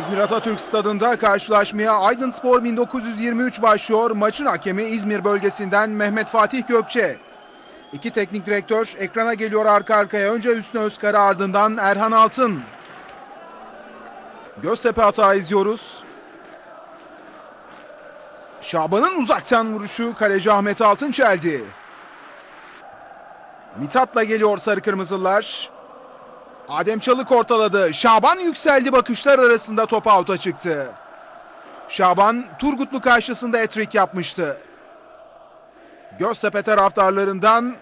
İzmir Atatürk Stadında karşılaşmaya Aydın Spor 1923 başlıyor. Maçın hakemi İzmir bölgesinden Mehmet Fatih Gökçe. İki teknik direktör ekrana geliyor arka arkaya. Önce Hüsnü Özkara ardından Erhan Altın. Göztepe hata izliyoruz. Şaban'ın uzaktan vuruşu kaleci Ahmet Altın çeldi. Mithat'la geliyor sarı kırmızılar. Adem Çalık ortaladı. Şaban yükseldi bakışlar arasında top out'a çıktı. Şaban Turgutlu karşısında etrik yapmıştı. Göztepe taraftarlarından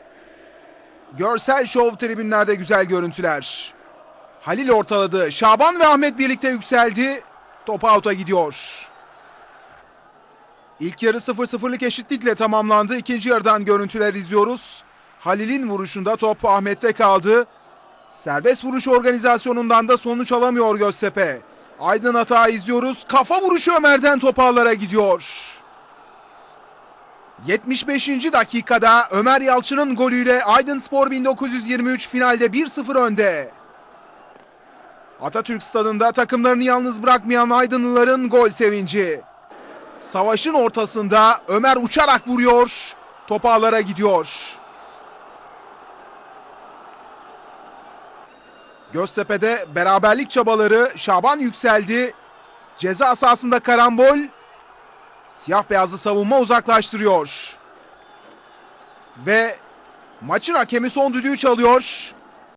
görsel şov tribünlerde güzel görüntüler. Halil ortaladı. Şaban ve Ahmet birlikte yükseldi. Top out'a gidiyor. İlk yarı 0-0'lık eşitlikle tamamlandı. İkinci yarıdan görüntüler izliyoruz. Halil'in vuruşunda top Ahmet'te kaldı. Serbest vuruş organizasyonundan da sonuç alamıyor Göztepe. Aydın hata izliyoruz. Kafa vuruşu Ömer'den topağlara gidiyor. 75. dakikada Ömer Yalçın'ın golüyle Aydın Spor 1923 finalde 1-0 önde. Atatürk stadında takımlarını yalnız bırakmayan Aydınlıların gol sevinci. Savaşın ortasında Ömer uçarak vuruyor. Topağlara gidiyor. Göztepe'de beraberlik çabaları Şaban yükseldi. Ceza sahasında karambol. Siyah beyazlı savunma uzaklaştırıyor. Ve maçın hakemi son düdüğü çalıyor.